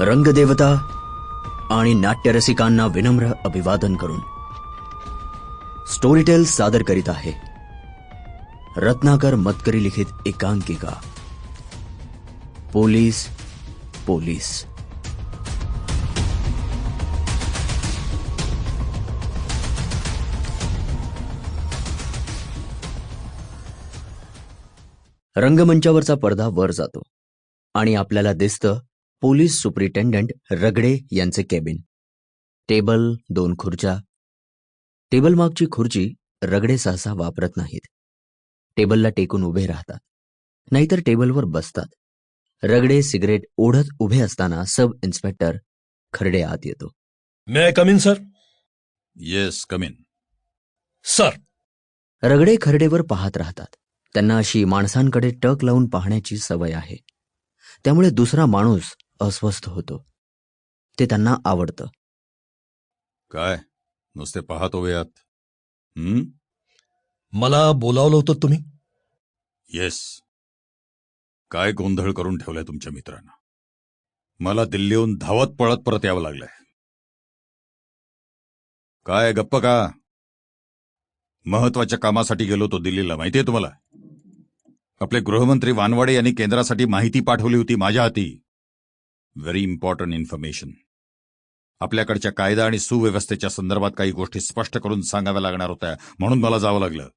रंगदेवता आणि नाट्यरसिकांना विनम्र अभिवादन करून स्टोरीटेल सादर करीत आहे. रत्नाकर मतकरी लिखित एकांकिका. Police police. रंगमंचावरचा पडदा वर जातो आणि आपल्याला दिसतं पोलीस सुप्रिटेंडंट रगडे यांचे केबिन. टेबल दोन खुर्च्या. टेबल मागची खुर्ची रगडे सहसा वापरत नाहीत. टेबलला टेकून उभे राहतात. नाहीतर टेबलवर बसतात. रगडे सिगरेट ओढत उभे असताना सब इन्स्पेक्टर खरडे आत येतो. May I come in sir yes come in sir Ragade खरडेवर पाहत राहतात. त्यांना अशी माणसांकडे टक लावून पाहण्याची सवय आहे. त्यामुळे दुसरा माणूस अस्वस्थ होतो. ते त्यांना आवडतं. काय? नुसते पाहत हं मला बोलावलं होतं तुम्ही? येस. काय गोंधळ करून ठेवलाय तुमच्या मित्रानं? मला दिल्लीहून धावत पळत परत यावं लागलंय. काय गप्प का? महत्त्वाच्या कामासाठी गेलो तो दिल्लीला माहितीये तुम्हाला? आपले गृहमंत्री वानवाडे यांनी केंद्रासाठी माहिती पाठवली होती माझ्या हाती. व्हेरी इम्पॉर्टंट इन्फॉर्मेशन आपल्याकडच्या कायदा आणि सुव्यवस्थेच्या संदर्भात काही गोष्टी स्पष्ट करून सांगाव्या लागणार होत्या म्हणून मला जावं लागलं.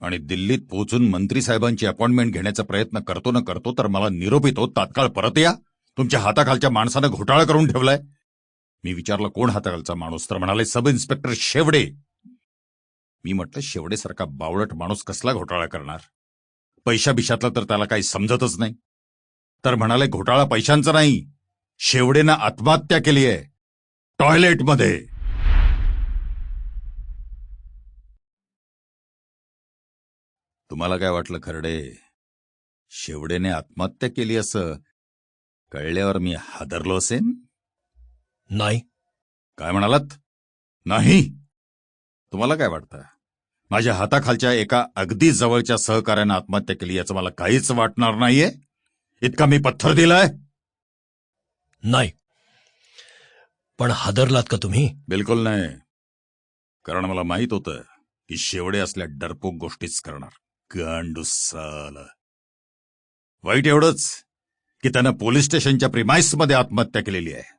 आणि दिल्लीत पोहोचून मंत्री साहेबांची अपॉइंटमेंट घेण्याचा प्रयत्न करतो न करतो तर मला निरोप येतो तात्काळ परत या. तुमच्या हाताखालच्या माणसानं घोटाळा करून ठेवलाय. मी विचारलं कोण हाताखालचा माणूस? तर म्हणाले सब इन्स्पेक्टर शेवडे. मी म्हटलं शेवडेसारखा बावळट माणूस कसला घोटाळा करणार? पैशा बिशातला तर त्याला काही समजतच नाही. तर म्हणाले घोटाळा पैशांचा नाही. शेवडेनं आत्महत्या केली आहे. टॉयलेटमध्ये. तुम्हाला काय वाटलं खरडे? शेवडेने आत्महत्या केली असं कळल्यावर मी हादरलो असेन? नाही. काय म्हणालात? नाही. तुम्हाला काय वाटतं? माझ्या हाताखालच्या एका अगदी जवळच्या सहकार्यानं आत्महत्या केली याचं मला काहीच वाटणार नाहीये? इतका मी पत्थर दिलाय? नाही. पण हादरलात का तुम्ही? बिलकुल नाही. कारण मला माहीत होतं की शेवडे असल्या डरपोक गोष्टीच करणार. गांडुसाल वाईट एवढंच की त्यानं पोलीस स्टेशनच्या प्रिमाइसमध्ये आत्महत्या केलेली आहे.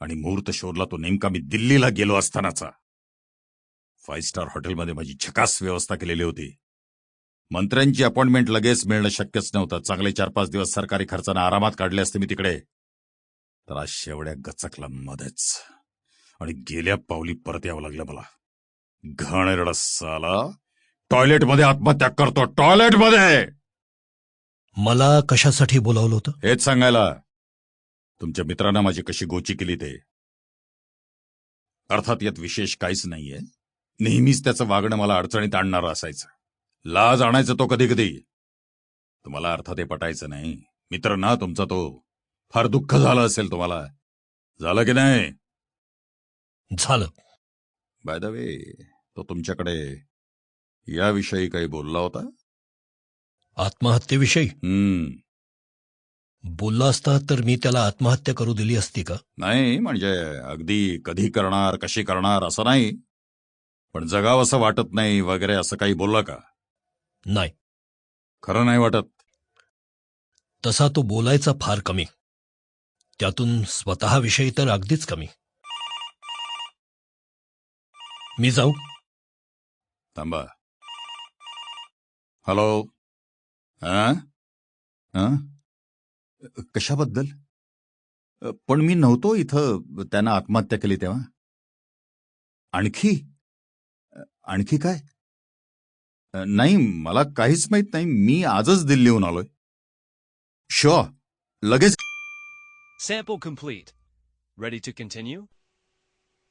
आणि मुहूर्त शोधला तो नेमका मी दिल्लीला गेलो असतानाचा. फाईव्ह स्टार हॉटेलमध्ये माझी झकास व्यवस्था केलेली होती. मंत्र्यांची अपॉइंटमेंट लगेच मिळणं शक्यच नव्हतं. चांगले चार पाच दिवस सरकारी खर्चानं आरामात काढले असते मी तिकडे. तर आज शेवड्या गचकला मध्येच. आणि गेल्या पावली परत यावं लागलं मला. घाणेरडा साला. टॉयलेटमध्ये आत्महत्या करतो. टॉयलेटमध्ये! मला कशासाठी बोलावलं होतं? हेच सांगायला. तुमच्या मित्रानं माझी कशी गोची केली ते. अर्थात यात विशेष काहीच नाहीये. नेहमीच त्याचं वागणं मला अडचणीत आणणारं असायचं. लाज आणायचं तो कधी कधी तुम्हाला अर्थात हे पटायचं नाही. मित्र ना तुमचा तो फार दुःख झालं असेल तुम्हाला. झालं की नाही? झालं. बाय द वे तो तुमच्याकडे याविषयी काही बोलला होता? आत्महत्येविषयी? हम्म. बोलला असता तर मी त्याला आत्महत्या करू दिली असती का? नाही म्हणजे अगदी कधी करणार कशी करणार असं नाही. पण जगावं असं वाटत नाही वगैरे असं काही बोलला का? नाही. खरं नाही वाटत. तसा तो बोलायचा फार कमी. त्यातून स्वतःविषयी तर अगदीच कमी. मी जाऊ? थांबा. हॅलो? हा हा? कशाबद्दल? पण मी नव्हतो इथं. त्यानं आत्महत्या केली तेव्हा. आणखी? आणखी काय? नाही मला काहीच माहीत नाही. मी आजच दिल्लीहून आलोय. शुअर लगेच sample complete Ready to continue?